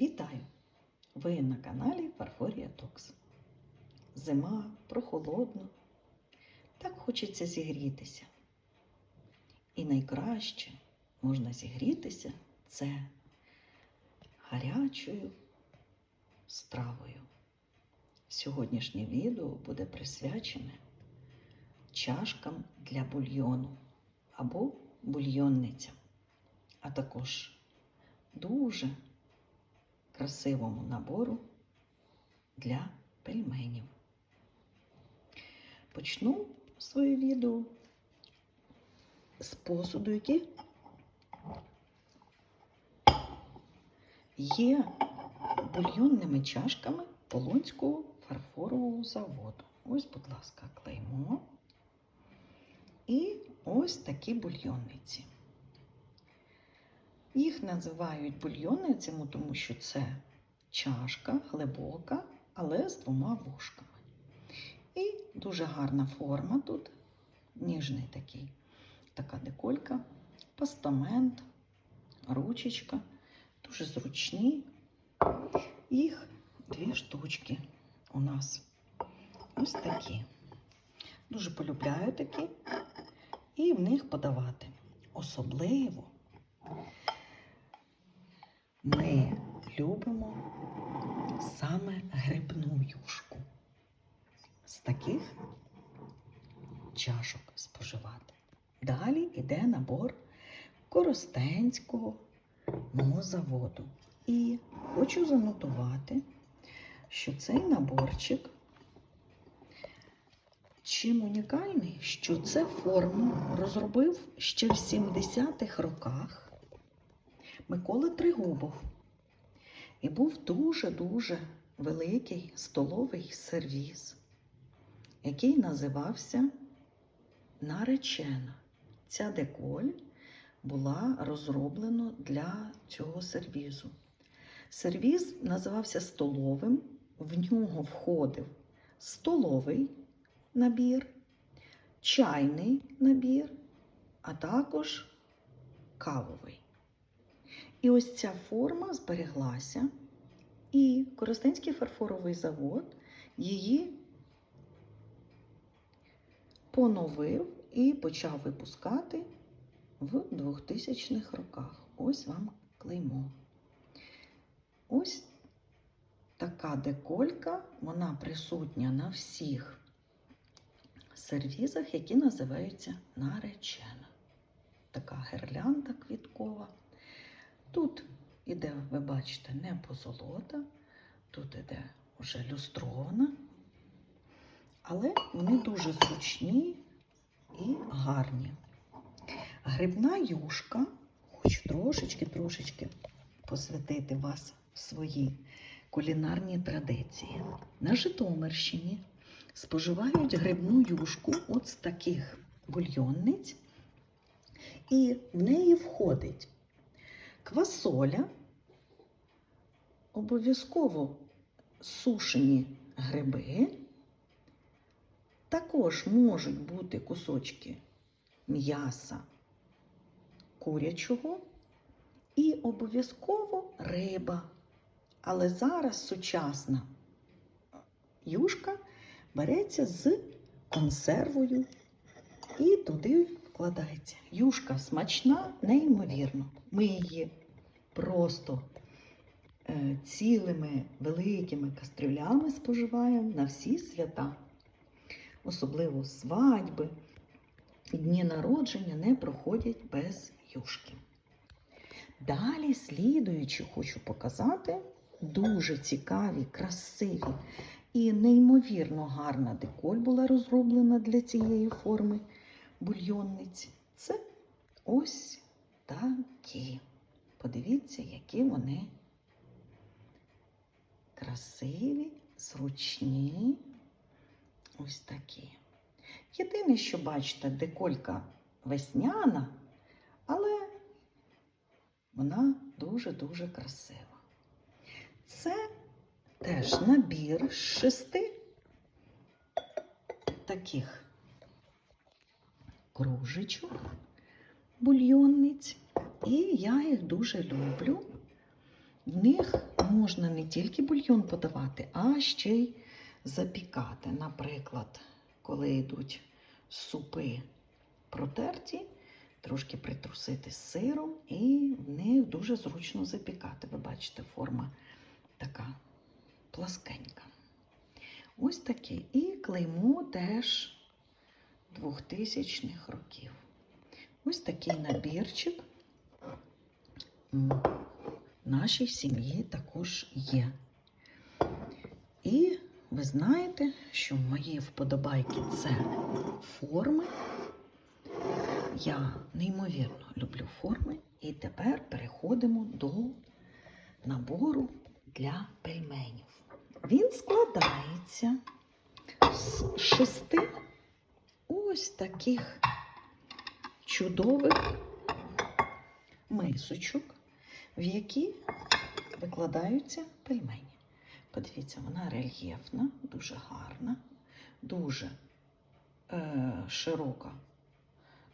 Вітаю! Ви на каналі Фарфорія Токс. Зима, прохолодно. Так хочеться зігрітися. І найкраще можна зігрітися це гарячою стравою. Сьогоднішнє відео буде присвячене чашкам для бульйону або бульйонницям, а також дуже красивому набору для пельменів. Почну своє відео з посуду, який є бульйонними чашками Полонського фарфорового заводу. Ось, будь ласка, клеймо. І ось такі бульйонниці. Їх називають бульйонницями, тому що це чашка глибока, але з двома вушками. І дуже гарна форма тут, ніжний такий, така деколька, постамент, ручечка, дуже зручні. Їх дві штучки у нас. Ось такі. Дуже полюбляю такі. І в них подавати. Особливо ми любимо саме грибну юшку. З таких чашок споживати. Далі йде набор Коростенського мого заводу. І хочу занотувати, що цей наборчик чим унікальний, що це форму розробив ще в 70-х роках Микола Тригубов. І був дуже-дуже великий столовий сервіз, який називався Наречена. Ця деколь була розроблена для цього сервізу. Сервіз називався столовим, в нього входив столовий набір, чайний набір, а також кавовий. І ось ця форма збереглася, і Коростенський фарфоровий завод її поновив і почав випускати в 2000-х роках. Ось вам клеймо. Ось така деколька, вона присутня на всіх сервізах, які називаються наречена. Така гирлянда квіткова. Тут іде, ви бачите, не позолота, тут іде вже люстрована, але вони дуже зручні і гарні. Грибна юшка, хочу трошечки-трошечки посвятити вас в свої кулінарні традиції. На Житомирщині споживають грибну юшку от з таких бульйонниць, і в неї входить квасоля, обов'язково сушені гриби, також можуть бути кусочки м'яса курячого і обов'язково риба. Але зараз сучасна юшка береться з консервою і туди вкладається. Юшка смачна, неймовірно. Ми її просто е, цілими великими кастрюлями споживаємо на всі свята. Особливо свадьби дні народження не проходять без юшки. Далі, слідуючи, хочу показати дуже цікаві, красиві і неймовірно гарна деколь була розроблена для цієї форми бульйонниці. Це ось такі. Подивіться, які вони красиві, зручні. Ось такі. Єдине, що бачите, деколька весняна, але вона дуже-дуже красива. Це теж набір з шести таких кружечок, бульйонниць. І я їх дуже люблю. В них можна не тільки бульйон подавати, а ще й запікати. Наприклад, коли йдуть супи протерті, трошки притрусити з сиром, і в них дуже зручно запікати. Ви бачите, форма така пласкенька. Ось таке. І клеймо теж 2000-х років. Ось такий набірчик нашій сім'ї також є. І ви знаєте, що мої вподобайки це форми. Я неймовірно люблю форми. І тепер переходимо до набору для пельменів. Він складається з шести ось таких чудових мисочок, в які викладаються пельмені. Подивіться, вона рельєфна, дуже гарна, дуже е, широка,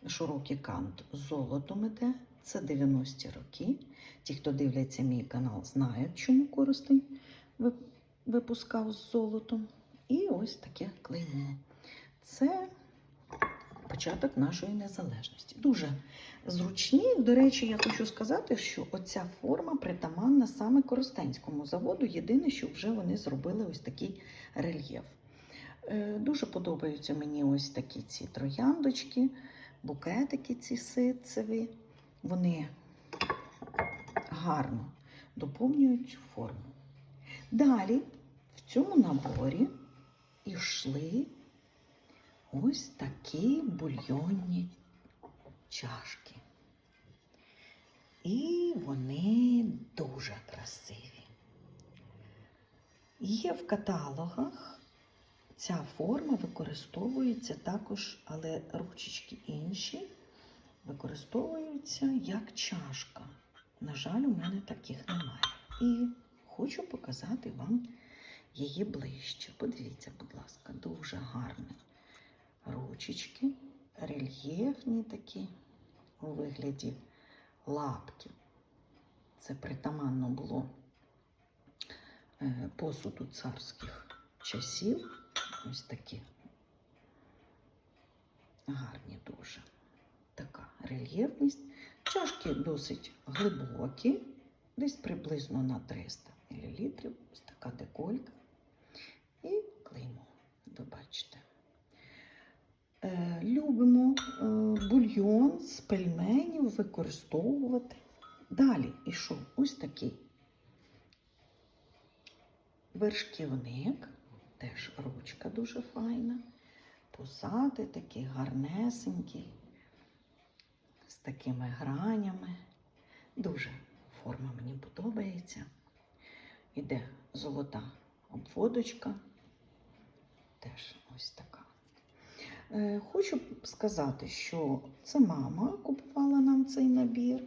широкий кант золотом іде. Це 90-ті роки. Ті, хто дивляться мій канал, знають, чому користень випускав з золотом. І ось таке клеймо. Це початок нашої незалежності. Дуже зручні. До речі, я хочу сказати, що оця форма притаманна саме Коростенському заводу. Єдине, що вже вони зробили ось такий рельєф. Е, Дуже подобаються мені ось такі ці трояндочки, букетики ці ситцеві. Вони гарно доповнюють цю форму. Далі в цьому наборі йшли ось такі бульйонні чашки. І вони дуже красиві. Є в каталогах. Ця форма використовується також, але ручечки інші використовуються як чашка. На жаль, у мене таких немає. І хочу показати вам її ближче. Подивіться, будь ласка, дуже гарні ручечки, рельєфні такі у вигляді лапків. Це притаманно було е, посуду царських часів. Ось такі гарні дуже. Така рельєфність. Чашки досить глибокі, десь приблизно на 300 мл. Ось така деколька. І клеймо, ви бачите. Е, любимо е, бульйон з пельменів використовувати. Далі ішов ось такий вершківник, теж ручка дуже файна. Позади такий гарнесенький, з такими гранями. Дуже форма мені подобається. Іде золота обводочка. Теж ось така. Е, Хочу сказати, що це мама купувала нам цей набір.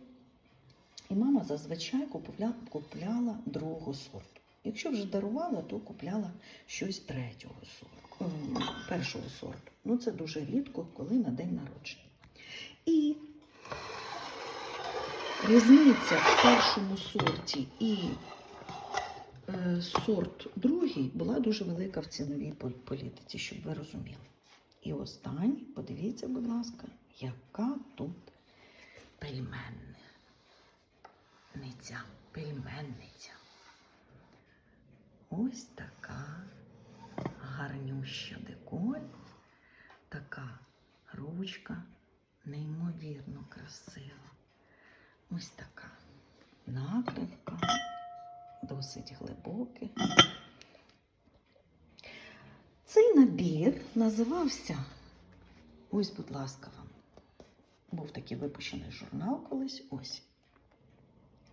І мама зазвичай купувала, купляла другого сорту. Якщо вже дарувала, то купляла щось третього сорту, ем, першого сорту. Ну, це дуже рідко, коли на день народження. І різниця в першому сорті і е, сорт другий була дуже велика в ціновій політиці, щоб ви розуміли. І останній, подивіться, будь ласка, яка тут пельменниця. Пельменниця. Ось така гарнюща деколь, така ручка, неймовірно красива. Ось така накривка, досить глибокий. Набір називався, ось, будь ласка, вам. Був такий випущений журнал колись. Ось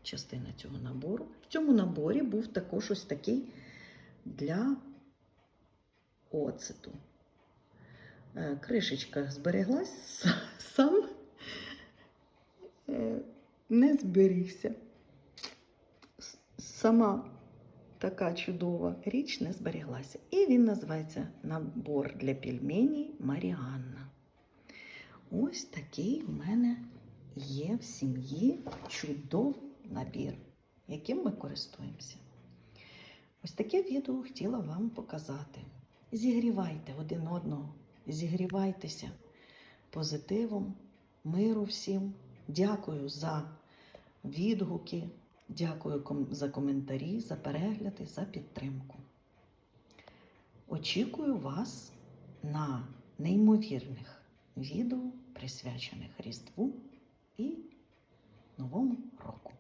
частина цього набору. В цьому наборі був також ось такий для оцету. Е, Кришечка збереглась, сам е, не зберігся. Сама така чудова річ не зберіглася. І він називається набор для пельменей Маріанна. Ось такий в мене є в сім'ї чудовий набір, яким ми користуємося. Ось таке відео хотіла вам показати. Зігрівайте один одного, зігрівайтеся позитивом, миру всім. Дякую за відгуки, дякую за коментарі, за перегляди, за підтримку. Очікую вас на неймовірних відео, присвячених Різдву і Новому року.